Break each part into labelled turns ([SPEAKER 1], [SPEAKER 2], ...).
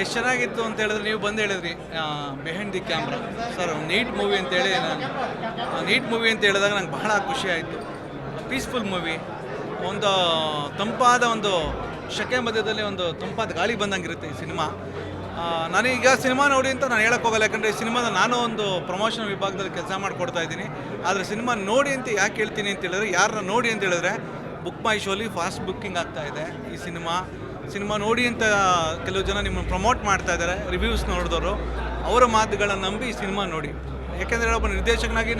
[SPEAKER 1] ಎಷ್ಟು ಚೆನ್ನಾಗಿತ್ತು ಅಂತ ಹೇಳಿದ್ರೆ ನೀವು ಬಂದು ಹೇಳಿದ್ರಿ behind the camera sir neat movie ಅಂತೇಳಿ ನಾನು ನೀಟ್ ಮೂವಿ ಅಂತ ಹೇಳಿದಾಗ ನಂಗೆ ಬಹಳ ಖುಷಿ ಆಯಿತು. ಪೀಸ್ಫುಲ್ ಮೂವಿ ಒಂದು ತಂಪಾದ ಒಂದು ಶಕೆ ಮಧ್ಯದಲ್ಲಿ ಒಂದು ತಂಪಾದ ಗಾಳಿ ಬಂದಂಗಿರುತ್ತೆ ಈ ಸಿನಿಮಾ. ನಾನೀಗ ಸಿನಿಮಾ ನೋಡಿ ಅಂತ ನಾನು ಹೇಳಕ್ಕೆ ಹೋಗಲ್ಲ, ಯಾಕಂದರೆ ಈ ಸಿನಿಮಾದ ನಾನು ಒಂದು ಪ್ರಮೋಷನ್ ವಿಭಾಗದಲ್ಲಿ ಕೆಲಸ ಮಾಡಿಕೊಡ್ತಾ ಇದ್ದೀನಿ. ಆದರೆ ಸಿನಿಮಾ ನೋಡಿ ಅಂತ ಯಾಕೆ ಹೇಳ್ತೀನಿ ಅಂತ ಹೇಳಿದ್ರೆ ಯಾರನ್ನ ನೋಡಿ ಅಂತ ಹೇಳಿದ್ರೆ ಬುಕ್ ಮೈ ಶೋಲಿ ಫಾಸ್ಟ್ ಬುಕ್ಕಿಂಗ್ ಆಗ್ತಾ ಇದೆ ಈ ಸಿನಿಮಾ. ಸಿನಿಮಾ ನೋಡಿ ಅಂತ ಕೆಲವು ಜನ ನಿಮ್ಮನ್ನು ಪ್ರಮೋಟ್ ಮಾಡ್ತಾ ಇದ್ದಾರೆ ರಿವ್ಯೂಸ್ ನೋಡಿದವರು, ಅವರ ಮಾತುಗಳನ್ನು ನಂಬಿ ಸಿನಿಮಾ ನೋಡಿ. ಯಾಕೆಂದರೆ ಒಬ್ಬ ನಿರ್ದೇಶಕನಾಗಿ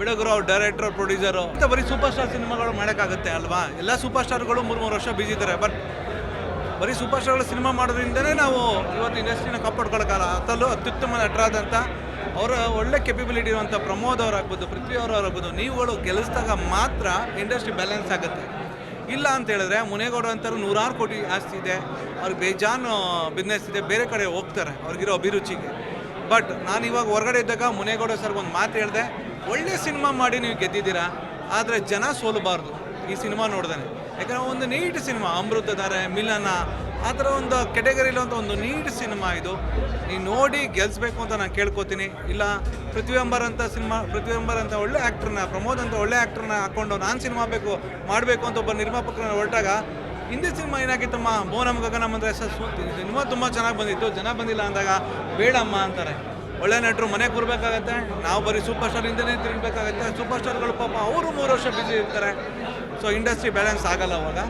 [SPEAKER 1] ಬಿಡಗರು ಅವ್ರು ಡೈರೆಕ್ಟರ್ ಪ್ರೊಡ್ಯೂಸರು ಅಂತ ಬರೀ ಸೂಪರ್ ಸ್ಟಾರ್ ಸಿನಿಮಾಗಳು ಮಾಡೋಕ್ಕಾಗುತ್ತೆ ಅಲ್ವಾ? ಎಲ್ಲ ಸೂಪರ್ ಸ್ಟಾರ್ಗಳು ಮೂರು ಮೂರು ವರ್ಷ ಬಿಜಿ ಇದ್ದಾರೆ ಬಟ್ ಬರೀ ಸೂಪರ್ ಸ್ಟಾರ್ಗಳು ಸಿನಿಮಾ ಮಾಡೋದ್ರಿಂದಲೇ ನಾವು ಇವತ್ತು ಇಂಡಸ್ಟ್ರಿನ ಕಾಪಾಡ್ಕೊಳಕ್ಕಲ್ಲ ಅದರಲ್ಲೂ ಅತ್ಯುತ್ತಮ ನಟರಾದಂಥ, ಅವರ ಒಳ್ಳೆ ಕೆಪಬಿಲಿಟಿ ಇರುವಂಥ ಪ್ರಮೋದ್ ಅವರಾಗ್ಬೋದು, ಪೃಥ್ವಿ ಅವರಾಗ್ಬೋದು, ನೀವುಗಳು ಗೆಲ್ಲಿಸಿದಾಗ ಮಾತ್ರ ಇಂಡಸ್ಟ್ರಿ ಬ್ಯಾಲೆನ್ಸ್ ಆಗುತ್ತೆ. ಇಲ್ಲ ಅಂತ ಹೇಳಿದ್ರೆ ಮುನೇಗೌಡ ಅಂತರೂ ನೂರಾರು ಕೋಟಿ ಆಸ್ತಿ ಇದೆ. ಅವ್ರಿಗೆ ಬೇಜಾನು ಬಿಸ್ನೆಸ್ ಇದೆ. ಬೇರೆ ಕಡೆ ಹೋಗ್ತಾರೆ ಅವ್ರಿಗಿರೋ ಅಭಿರುಚಿಗೆ. ಬಟ್ ನಾನು ಇವಾಗ ಹೊರಗಡೆ ಇದ್ದಾಗ ಮುನೇಗೌಡ ಸರ್ ಒಂದು ಮಾತು ಹೇಳಿದೆ, ಒಳ್ಳೆ ಸಿನಿಮಾ ಮಾಡಿ ನೀವು ಗೆದ್ದಿದ್ದೀರಾ? ಆದರೆ ಜನ ಸೋಲಬಾರ್ದು. ಈ ಸಿನಿಮಾ ನೋಡ್ದಾನೆ. ಯಾಕಂದರೆ ಒಂದು ನೀಟ್ ಸಿನಿಮಾ ಅಮೃತಧಾರೆ ಮಿಲನ ಆ ಥರ ಒಂದು ಕೆಟಗರಿಲಿರುವಂಥ ಒಂದು ನೀಡ್ ಸಿನಿಮಾ ಇದು. ನೀವು ನೋಡಿ ಗೆಲ್ಲಿಸ್ಬೇಕು ಅಂತ ನಾನು ಕೇಳ್ಕೊತೀನಿ. ಇಲ್ಲ ಪೃಥ್ವಿ ಅಂಬರ್ ಅಂತ ಸಿನಿಮಾ ಪೃಥ್ವಿ ಅಂಬರ್ ಅಂತ ಒಳ್ಳೆ ಆ್ಯಕ್ಟ್ರನ್ನ ಪ್ರಮೋದ್ ಅಂತ ಒಳ್ಳೆ ಆ್ಯಕ್ಟ್ರನ್ನ ಹಾಕ್ಕೊಂಡು ನಾನು ಸಿನಿಮಾ ಬೇಕು, ಮಾಡಬೇಕು ಅಂತ ಒಬ್ಬ ನಿರ್ಮಾಪಕರನ್ನ ಹೊರಟಾಗ ಹಿಂದಿ ಸಿನಿಮಾ ಏನಾಗಿತ್ತಮ್ಮ ಮೋನಮ್ ಗಗನಮ್ ಅಂದರೆ ಸರ್ ಸಿನಿಮಾ ತುಂಬ ಚೆನ್ನಾಗಿ ಬಂದಿತ್ತು. ಜನ ಬಂದಿಲ್ಲ ಅಂದಾಗ ಬೇಡಮ್ಮ ಅಂತಾರೆ. ಒಳ್ಳೆ ನಟರು ಮನೆಗೆ ಬರಬೇಕಾಗತ್ತೆ, ನಾವು ಬರೀ ಸೂಪರ್ ಸ್ಟಾರ್ ಹಿಂದೆನೇ ತಿರುಗಬೇಕಾಗತ್ತೆ ಸೂಪರ್ ಸ್ಟಾರ್ಗಳು ಪಾಪ ಅವರು ಮೂರು ವರ್ಷ ಬಿಸಿ ಇರ್ತಾರೆ. ಸೊ ಇಂಡಸ್ಟ್ರಿ ಬ್ಯಾಲೆನ್ಸ್ ಆಗಲ್ಲ ಅವಾಗ.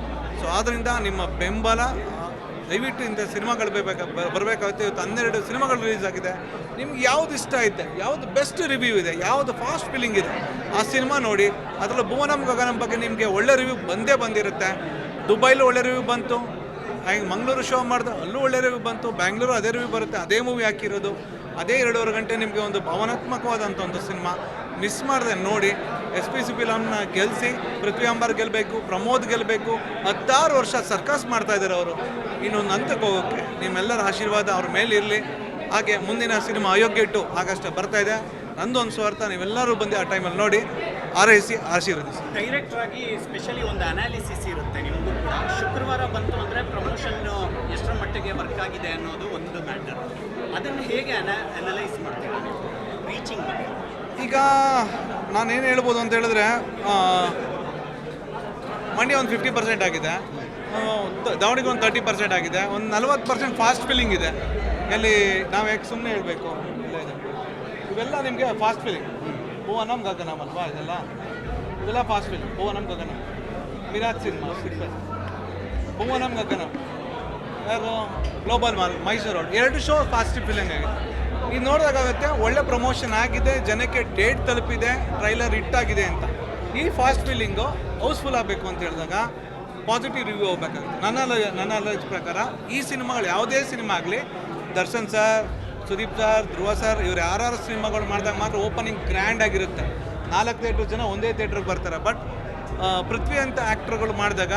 [SPEAKER 1] ಸೊ ಆದ್ದರಿಂದ ನಿಮ್ಮ ಬೆಂಬಲ ದಯವಿಟ್ಟು ಇಂಥ ಸಿನಿಮಾಗಳು ಬೇಕಾಗ ಬರಬೇಕಾಗುತ್ತೆ. ಇವತ್ತು ಹನ್ನೆರಡು ಸಿನಿಮಾಗಳು ರಿಲೀಸ್ ಆಗಿದೆ. ನಿಮ್ಗೆ ಯಾವ್ದು ಇಷ್ಟ ಐತೆ? ಯಾವ್ದು ಬೆಸ್ಟ್ ರಿವ್ಯೂ ಇದೆ? ಯಾವುದು ಫಾಸ್ಟ್ ಫೀಲಿಂಗ್ ಇದೆ? ಆ ಸಿನಿಮಾ ನೋಡಿ. ಅದರಲ್ಲೂ ಭುವನಂ ಗಗನ ಬಗ್ಗೆ ನಿಮಗೆ ಒಳ್ಳೆ ರಿವ್ಯೂ ಬಂದೇ ಬಂದಿರುತ್ತೆ. ದುಬೈಲೂ ಒಳ್ಳೆ ರಿವ್ಯೂ ಬಂತು. ಹಾಗೆ ಮಂಗಳೂರು ಶೋ ಮಾಡಿದೆ ಅಲ್ಲೂ ಒಳ್ಳೆ ರಿವ್ಯೂ ಬಂತು. ಬ್ಯಾಂಗ್ಳೂರು ಅದೇ ರಿವ್ಯೂ ಬರುತ್ತೆ. ಅದೇ ಮೂವಿ ಹಾಕಿರೋದು. ಅದೇ ಎರಡೂವರೆ ಗಂಟೆ ನಿಮಗೆ ಒಂದು ಭಾವನಾತ್ಮಕವಾದಂಥ ಒಂದು ಸಿನಿಮಾ. ಮಿಸ್ ಮಾಡಿದೆ ನೋಡಿ. ಎಸ್ ಪಿ ಸಿ ಫಿಲಮ್ನ ಗೆಲ್ಲಿಸಿ ಪೃಥ್ವಿ ಅಂಬಾರ್ ಗೆಲ್ಲಬೇಕು ಪ್ರಮೋದ್ ಗೆಲ್ಲಬೇಕು ಹತ್ತಾರು ವರ್ಷ ಸರ್ಕಸ್ ಮಾಡ್ತಾ ಇದ್ದಾರೆ ಅವರು. ಇನ್ನೊಂದು ಹಂತಕ್ಕೆ ಹೋಗೋಕ್ಕೆ. ನಿಮ್ಮೆಲ್ಲರ ಆಶೀರ್ವಾದ ಅವ್ರ ಮೇಲೆ ಇರಲಿ. ಹಾಗೆ ಮುಂದಿನ ಸಿನಿಮಾ ಅಯೋಗ್ಯ ಇಟ್ಟು ಆಗಷ್ಟೇ ಬರ್ತಾ ಇದೆ. ನಂದೊಂದು ಸ್ವಾರ್ಥ, ನೀವೆಲ್ಲರೂ ಬಂದು ಆ ಟೈಮಲ್ಲಿ ನೋಡಿ ಆರೈಸಿ ಆಶೀರ್ವದಿಸಿ.
[SPEAKER 2] ಡೈರೆಕ್ಟರ್ ಆಗಿ ಸ್ಪೆಷಲಿ ಒಂದು ಅನಾಲಿಸಿಸ್ ಇರುತ್ತೆ ನಿಮಗೂ ಕೂಡ. ಶುಕ್ರವಾರ ಬಂತು ಅಂದರೆ ಪ್ರಮೋಷನ್ ಎಷ್ಟರ ಮಟ್ಟಿಗೆ ವರ್ಕ್ ಆಗಿದೆ ಅನ್ನೋದು ಒಂದು ಮ್ಯಾಟರ್ ಅದನ್ನು ಹೇಗೆ ಅನ ಅನಲೈಸ್ ಮಾಡ್ತೀರಾ ರೀಚಿಂಗ್ ಬಗ್ಗೆ.
[SPEAKER 1] ಈಗ ನಾನೇನು ಹೇಳ್ಬೋದು ಅಂತ ಹೇಳಿದ್ರೆ ಮಂಡ್ಯ ಒಂದು ಫಿಫ್ಟಿ ಪರ್ಸೆಂಟ್ ಆಗಿದೆ. ದಾವಣಿಗೆ ಒಂದು ತರ್ಟಿ ಪರ್ಸೆಂಟ್ ಆಗಿದೆ. ಒಂದು ನಲ್ವತ್ತು ಪರ್ಸೆಂಟ್ ಫಾಸ್ಟ್ ಫಿಲ್ಲಿಂಗ್ ಇದೆ. ಎಲ್ಲಿ ನಾವು ಯಾಕೆ ಸುಮ್ಮನೆ ಹೇಳಬೇಕು? ಇವೆಲ್ಲ ನಿಮಗೆ ಫಾಸ್ಟ್ ಫೀಲಿಂಗ್ ನಮ್ ಗಗನಂ ಅಲ್ವಾ ಇದೆಲ್ಲ? ಇವೆಲ್ಲ fast filling Bhuvanam Gaganam. Miraj cinema six ನಮ್ಮ ಗಗನಂ. ಯಾರು? ಗ್ಲೋಬಲ್ ಮಾಲ್ ಮೈಸೂರು ರೋಡ್ ಎರಡು ಶೋ ಫಾಸ್ಟ್ ಫಿಲ್ಲಿಂಗ್ ಆಗಿದೆ. ಇದು ನೋಡಿದಾಗುತ್ತೆ ಒಳ್ಳೆ ಪ್ರಮೋಷನ್ ಆಗಿದೆ, ಜನಕ್ಕೆ ಡೇಟ್ ತಲುಪಿದೆ ಟ್ರೈಲರ್ ಹಿಟ್ ಆಗಿದೆ ಅಂತ. ಈ ಫಾಸ್ಟ್ ಫೀಲಿಂಗು ಹೌಸ್ಫುಲ್ ಆಗಬೇಕು ಅಂತ ಹೇಳಿದಾಗ ಪಾಸಿಟಿವ್ ರಿವ್ಯೂ ಹೋಗ್ಬೇಕಾಗುತ್ತೆ. ನನ್ನ ನನ್ನ ಅಲಜ್ ಪ್ರಕಾರ ಈ ಸಿನಿಮಾಗಳು ಯಾವುದೇ ಸಿನಿಮಾ ಆಗಲಿ, Darshan sir Sudeep sir Dhruva sir ಇವ್ರು ಯಾರು ಸಿನಿಮಾಗಳು ಮಾಡಿದಾಗ ಮಾತ್ರ ಓಪನಿಂಗ್ ಗ್ರ್ಯಾಂಡ್ ಆಗಿರುತ್ತೆ. ನಾಲ್ಕು ಥಿಯೇಟ್ರ್ ಜನ ಒಂದೇ ಥಿಯೇಟ್ರಿಗೆ ಬರ್ತಾರೆ. ಬಟ್ ಪೃಥ್ವಿ ಅಂತ ಆ್ಯಕ್ಟ್ರ್ಗಳು ಮಾಡಿದಾಗ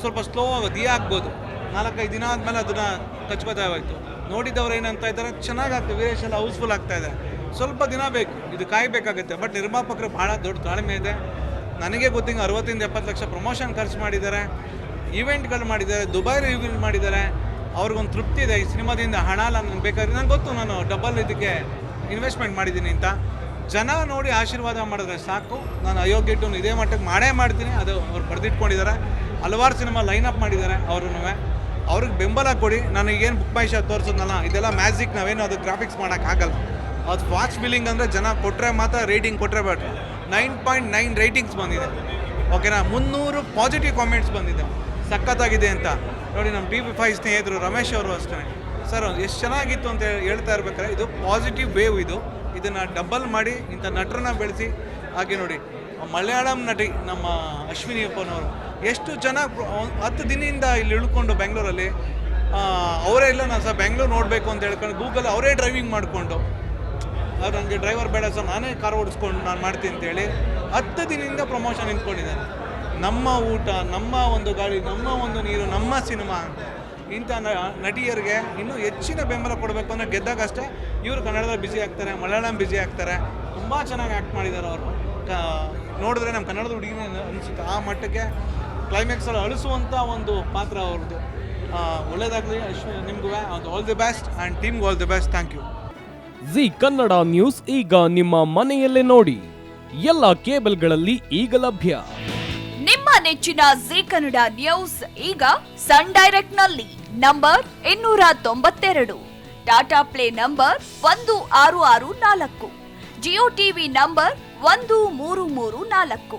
[SPEAKER 1] ಸ್ವಲ್ಪ ಸ್ಲೋ ಆಗೋದು, ಈ ಆಗ್ಬೋದು. ನಾಲ್ಕೈದು ದಿನ ಆದಮೇಲೆ ಅದನ್ನು ಕಚ್ಕೋತಾವಾಯ್ತು ನೋಡಿದವ್ರು ಏನಂತ ಇದ್ದಾರೆ, ಚೆನ್ನಾಗಿ ಆಗ್ತದೆ ವೀರೇಶ್ ಎಲ್ಲ ಹೌಸ್ಫುಲ್ ಆಗ್ತಾ ಇದೆ. ಸ್ವಲ್ಪ ದಿನ ಬೇಕು, ಇದು ಕಾಯಬೇಕಾಗುತ್ತೆ ಬಟ್ ನಿರ್ಮಾಪಕರು ಭಾಳ ದೊಡ್ಡ ತಾಳ್ಮೆ ಇದೆ. ನನಗೆ ಗೊತ್ತಿಂಗ್ ಅರವತ್ತಿಂದ ಎಪ್ಪತ್ತು ಲಕ್ಷ ಪ್ರಮೋಷನ್ ಖರ್ಚು ಮಾಡಿದ್ದಾರೆ ಈವೆಂಟ್ಗಳು ಮಾಡಿದ್ದಾರೆ ದುಬೈ ರಿವ್ಯೂ ಮಾಡಿದ್ದಾರೆ. ಅವ್ರಿಗೊಂದು ತೃಪ್ತಿ ಇದೆ, ಈ ಸಿನಿಮಾದಿಂದ ಹಣ ಅಲ್ಲ ನನಗೆ ಬೇಕಾದ್ರೆ ನನಗೆ ಗೊತ್ತು ನಾನು ಡಬಲ್ ಇದಕ್ಕೆ ಇನ್ವೆಸ್ಟ್ಮೆಂಟ್ ಮಾಡಿದ್ದೀನಿ ಅಂತ. ಜನ ನೋಡಿ ಆಶೀರ್ವಾದ ಮಾಡಿದ್ರೆ ಸಾಕು, ನಾನು ಅಯೋಗ್ಯ ಇದೇ ಮಟ್ಟಕ್ಕೆ ಮಾಡೇ ಮಾಡ್ತೀನಿ, ಅದು ಅವ್ರು ಬರೆದಿಟ್ಕೊಂಡಿದ್ದಾರೆ. ಹಲವಾರು ಸಿನಿಮಾ ಲೈನ್ ಅಪ್ ಮಾಡಿದ್ದಾರೆ ಅವ್ರೂ ಅವ್ರಿಗೆ ಬೆಂಬಲ ಕೊಡಿ ನಾನು ಏನು ಬುಕ್ ಮೈ ಶೋ ತೋರಿಸೋದ್ನಲ್ಲ ಇದೆಲ್ಲ ಮ್ಯಾಜಿಕ್ ನಾವೇನು ಅದು ಗ್ರಾಫಿಕ್ಸ್ ಮಾಡೋಕ್ಕಾಗಲ್ಲ ಅದು ಫಾಸ್ಟ್ ಫೀಲಿಂಗ್ ಅಂದರೆ ಜನ ಕೊಟ್ಟರೆ ಮಾತ್ರ ರೇಟಿಂಗ್ ಕೊಟ್ಟರೆ ಬೇಡ್ರಿ ನೈನ್ ಪಾಯಿಂಟ್ ನೈನ್ ರೇಟಿಂಗ್ಸ್ ಬಂದಿದೆ. ಓಕೆನಾ ಮುನ್ನೂರು ಪಾಸಿಟಿವ್ ಕಾಮೆಂಟ್ಸ್ ಬಂದಿದೆ. ಸಖತ್ತಾಗಿದೆ ಅಂತ. ನೋಡಿ ನಮ್ಮ ಟಿ ಪಿ ಫೈ ಸ್ನೇಹಿತರು, ರಮೇಶ್ ಅವರು ಅಷ್ಟೇ ಸರ್ ಎಷ್ಟು ಚೆನ್ನಾಗಿತ್ತು ಅಂತ ಹೇಳಿ- ಹೇಳ್ತಾ ಇರ್ಬೇಕಾದ್ರೆ, ಇದು ಪಾಸಿಟಿವ್ ವೇವ್ ಇದು. ಇದನ್ನು ಡಬಲ್ ಮಾಡಿ, ಇಂಥ ನಟರನ್ನ ಬೆಳೆಸಿ. ಹಾಗೆ ನೋಡಿ ಮಲಯಾಳಂ ನಟಿ ನಮ್ಮ ಅಶ್ವಿನಿ ಅಪ್ಪನವರು. ಎಷ್ಟು ಜನ ಹತ್ತು ದಿನದಿಂದ ಇಲ್ಲಿ ಇಳ್ಕೊಂಡು ಬೆಂಗಳೂರಲ್ಲಿ ಅವರೇ ಇಲ್ಲ ನಾನು ಸರ್ ಬೆಂಗಳೂರು ನೋಡಬೇಕು ಅಂತ ಹೇಳ್ಕೊಂಡು ಗೂಗಲ್ ಅವರೇ ಡ್ರೈವಿಂಗ್ ಮಾಡಿಕೊಂಡು ಅವ್ರು ನನಗೆ ಡ್ರೈವರ್ ಬೇಡ ಸರ್, ನಾನೇ ಕಾರ್ ಓಡಿಸ್ಕೊಂಡು ನಾನು ಮಾಡ್ತೀನಿ ಅಂತೇಳಿ ಹತ್ತು ದಿನದಿಂದ ಪ್ರಮೋಷನ್ ನಿಂತ್ಕೊಂಡಿದ್ದಾನೆ. ನಮ್ಮ ಊಟ, ನಮ್ಮ ಒಂದು ಗಾಡಿ ನಮ್ಮ ಒಂದು ನೀರು, ನಮ್ಮ ಸಿನಿಮಾ ಇಂಥ ನಟಿಯರಿಗೆ ಇನ್ನೂ ಹೆಚ್ಚಿನ ಬೆಂಬಲ ಕೊಡಬೇಕು ಅಂದರೆ ಗೆದ್ದಾಗಷ್ಟೇ ಇವರು ಕನ್ನಡದಲ್ಲಿ ಬ್ಯುಸಿ ಆಗ್ತಾರೆ, ಮಲಯಾಳಂ ಬ್ಯುಸಿ ಆಗ್ತಾರೆ, ತುಂಬ ಚೆನ್ನಾಗಿ ಆ್ಯಕ್ಟ್ ಮಾಡಿದ್ದಾರೆ ಅವರು. ನೋಡಿದ್ರೆ ನಮ್ಮ ಕನ್ನಡದ ಹುಡುಗಿನೇ ಅನಿಸುತ್ತೆ. ಆ ಮಟ್ಟಕ್ಕೆ ಕ್ಲೈಮ್ಯಾಕ್ಸಲ್ಲಿ ಅಳಿಸುವಂತ ಒಂದು ಪಾತ್ರ ಅವ್ರದ್ದು. ಒಳ್ಳೇದಾಗಲಿ ನಿಮಗೂ all the best and team all the best thank you
[SPEAKER 3] Zee Kannada news ಈಗ ನಿಮ್ಮ ಮನೆಯಲ್ಲೇ ನೋಡಿ. ಎಲ್ಲ ಕೇಬಲ್ಗಳಲ್ಲಿ ಈಗ ಲಭ್ಯ.
[SPEAKER 4] ನಿಮ್ಮ ನೆಚ್ಚಿನ ಜಿ ಕನ್ನಡ ನ್ಯೂಸ್ ಈಗ ಸನ್ ಡೈರೆಕ್ಟ್ನಲ್ಲಿ ನಂಬರ್ ಇನ್ನೂರ ತೊಂಬತ್ತೆರಡು. ಟಾಟಾ ಪ್ಲೇ ನಂಬರ್ ಒಂದು ಆರು ಆರು ನಾಲ್ಕು. ಜಿಯೋ ಟಿವಿ ನಂಬರ್ ಒಂದು ಮೂರು ಮೂರು ನಾಲ್ಕು.